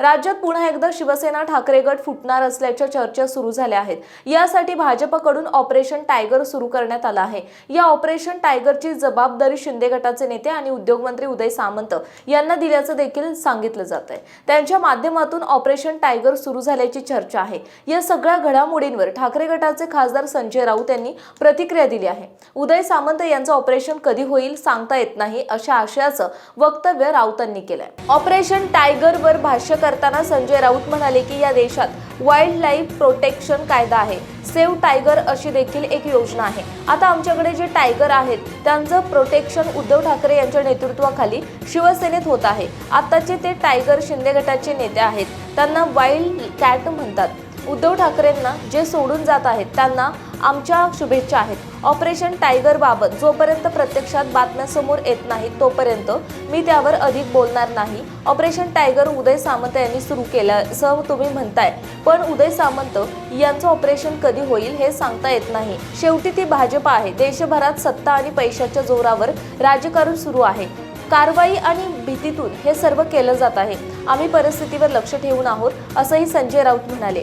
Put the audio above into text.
राज्यात पुन्हा एकदा शिवसेना ठाकरे गट फुटणार असल्याच्या चर्चा सुरू झाल्या आहेत. यासाठी भाजपकडून ऑपरेशन टायगर सुरू करण्यात आलं आहे. या ऑपरेशन टायगरची जबाबदारी शिंदे गटाचे नेते आणि उद्योगमंत्री उदय सामंत यांना दिल्याचं देखील सांगितलं जात आहे त्यांच्या माध्यमातून ऑपरेशन टायगर सुरू झाल्याची चर्चा आहे. या सगळ्या घडामोडींवर ठाकरे गटाचे खासदार संजय राऊत यांनी प्रतिक्रिया दिली आहे. उदय सामंत यांचं ऑपरेशन कधी होईल सांगता येत नाही अशा आशयाचं वक्तव्य राऊतांनी केलंय. ऑपरेशन टायगरवर भाष्य करताना संजय राऊत म्हणाले की या देशात वाईल्ड लाईफ प्रोटेक्शन कायदा आहे. सेव्ह टायगर अशी देखील एक योजना आहे. आता आमच्याकडे जे टायगर आहेत त्यांचं प्रोटेक्शन उद्धव ठाकरे यांच्या नेतृत्वाखाली शिवसेनेत होत आहे. आताचे ते टायगर शिंदे गटाचे नेते आहेत. त्यांना वाईल्ड कॅट म्हणतात. उद्धव ठाकरेंना जे सोडून जात आहेत त्यांना आमच्या शुभेच्छा आहेत. ऑपरेशन टायगर बाबत जोपर्यंत प्रत्यक्षात बातम्या समोर येत नाहीत तोपर्यंत मी त्यावर अधिक बोलणार नाही. ऑपरेशन टायगर उदय सामंत यांनी सुरू केलं असं तुम्ही म्हणताय. पण उदय सामंत यांचं ऑपरेशन कधी होईल हे सांगता येत नाही. शेवटी ती भाजप आहे. देशभरात सत्ता आणि पैशाच्या जोरावर राजकारण सुरू आहे. कारवाई आणि भीतीतून हे सर्व केलं जात आहे. आम्ही परिस्थितीवर लक्ष ठेवून आहोत असंही संजय राऊत म्हणाले.